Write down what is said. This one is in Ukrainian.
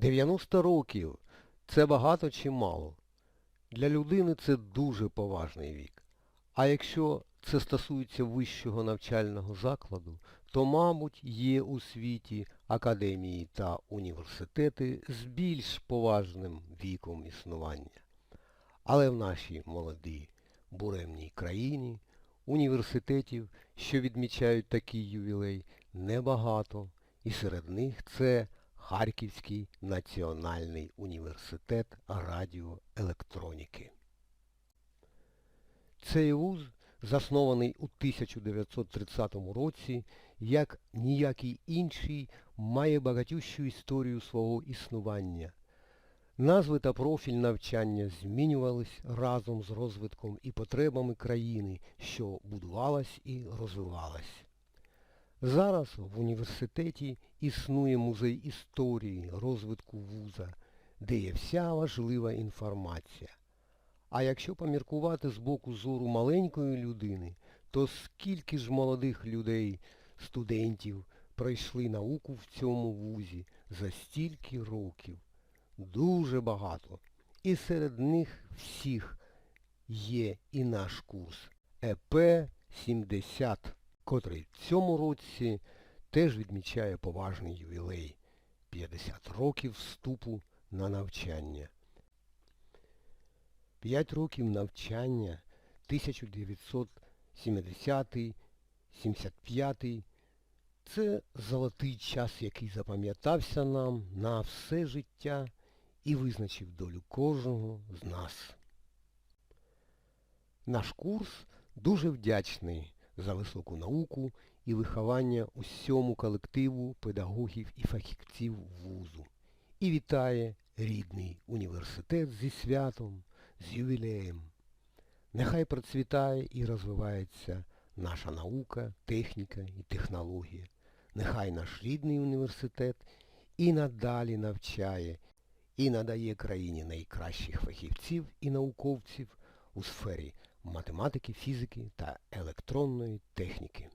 90 років це багато чи мало? Для людини це дуже поважний вік. А якщо це стосується вищого навчального закладу, то, мабуть, є у світі академії та університети з більш поважним віком існування. Але в нашій молодій буремній країні університетів, що відмічають такий ювілей, небагато, і серед них це Харківський національний університет радіоелектроніки. Цей вуз, заснований у 1930 році, як ніякий інший, має багатющу історію свого існування. Назви та профіль навчання змінювались разом з розвитком і потребами країни, що будувалась і розвивалась. Зараз в університеті існує музей історії розвитку вуза, де є вся важлива інформація. А якщо поміркувати з боку зору маленької людини, то скільки ж молодих людей, студентів пройшли науку в цьому вузі за стільки років? Дуже багато. І серед них всіх є і наш курс ЕП-70, котрий в цьому році теж відмічає поважний ювілей 50 років вступу на навчання. 5 років навчання 1970-75 це золотий час, який запам'ятався нам на все життя і визначив долю кожного з нас. Наш курс дуже вдячний за високу науку і виховання усьому колективу педагогів і фахівців вузу. І вітає рідний університет зі святом, з ювілеєм. Нехай процвітає і розвивається наша наука, техніка і технологія. Нехай наш рідний університет і надалі навчає і надає країні найкращих фахівців і науковців у сфері математики, фізики та електронної техніки.